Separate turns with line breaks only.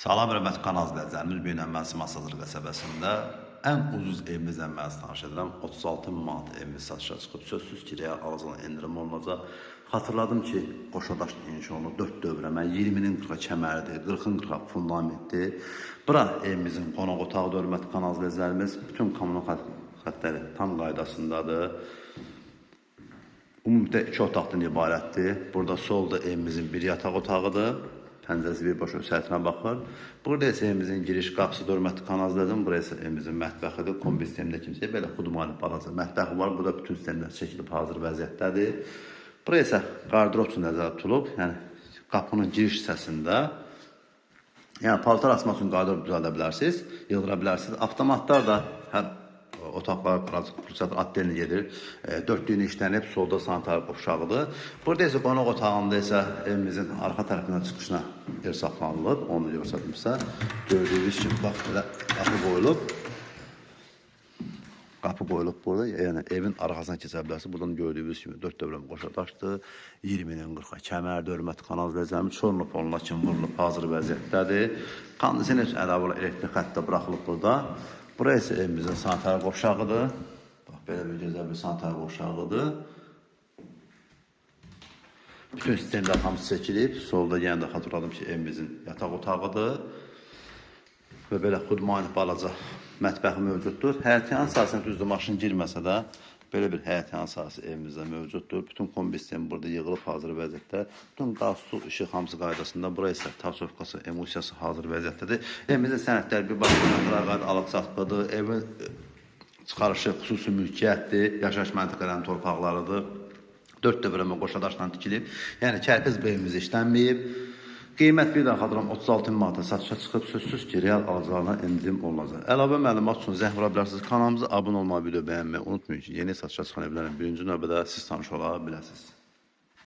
Salam izləyicilərimiz, bu gün Əmməsi Masazır qəsəbəsində ən ucuz evimizdən mən sizə tanış edirəm. 36 manat evimiz satışa çıxıb. Sözsüz ki, real alıcılan endirim olunacaq. Xatırladım ki, Qoşadaş inşa olunub 4 dövrəmə, 20-nin 40-a kəməridir, 40-ın 40-a fundamentdir. Bura evimizin qonaq otağı hörmətli kanal izləyicilərimiz. Bütün kommunal xət- xətləri tam qaydasındadır. Ümumilikdə iki otaqdan ibarətdir. Burada solda evimizin bir yataq otağıdır. Pəncərəsi birbaşa səhətinə baxır. Burada isə evimizin giriş qapısı hörmətli kanallardan, bura isə evimizin mətbəxidir. Kombi sistemində kimsə belə xudmani balaca mətbəxi var. Burada bütün sistemlər çəkilib hazır vəziyyətdədir. Bura isə qardırob üçün nəzərdə tutulub. Yəni qapının giriş hissəsində Yəni paltar asmaq üçün qardırob düzəldə bilərsiniz, yığdıra bilərsiniz. Avtomatlar da hər otaqlar prosesor atdelini gedir. E, dörtlüyünü işlənib, solda sanitar qovşağıdır. Burada isə qonaq otağında isə evimizin arxa tərəfindən çıxışına yer saxlanılıb. Onu göstərdim sizə. Gördüyünüz kimi bax belə qapı qoyulub. Qapı qoyulub burada. Yəni evin arxasına keçə bilərsiniz. Buradan gördüyünüz kimi 4 dövrəm qoşadaşdır. 20-nin 40-a kəmər, hörmətli kanal izləyicilərimiz çorlu poluna kimi vurulub hazır vəziyyətdədir. Üçün əlavə elektrik xətti də buraxılıb burada. Bura isə evimizin sanitar qovşağıdır. Bax belə bir gözəl bir sanitar qovşağıdır. Bütün sistemlər hamısı çəkilib. Solda yenə də xatırladım ki, evimizin yataq otağıdır. Və belə xudmani balaca mətbəxi mövcuddur. Həyətyan sahəsinə düzdür, maşın girməsə də belə bir həyətyan sahəsi evimizdə mövcuddur. Bütün kombi sistemi burada yığılıb hazır vəziyyətdə. Bütün qaz, su, işıq hamısı qaydasında. Bura isə tavsiyası, emulsiyası hazır vəziyyətdədir. Evimizin sənədləri bir başqa qayda alıb satqıdır. Evin çıxarışı xüsusi mülkiyyətdir. Yaşayış məntəqələrinin torpaqlarıdır. 4 dövrəmə qoşadaşla tikilib. Yəni kərpiz beyimiz işlənməyib. Qiymət bir daha xatırlam 36 manata satışa çıxıb sözsüz ki, real alıcılarına endirim olunacaq. Əlavə məlumat üçün zəng vura bilərsiniz. Kanalımıza abunə olmağı, video bəyənməyi unutmayın ki, yeni satışa çıxan evlərin birinci növbədə siz tanış ola biləsiniz.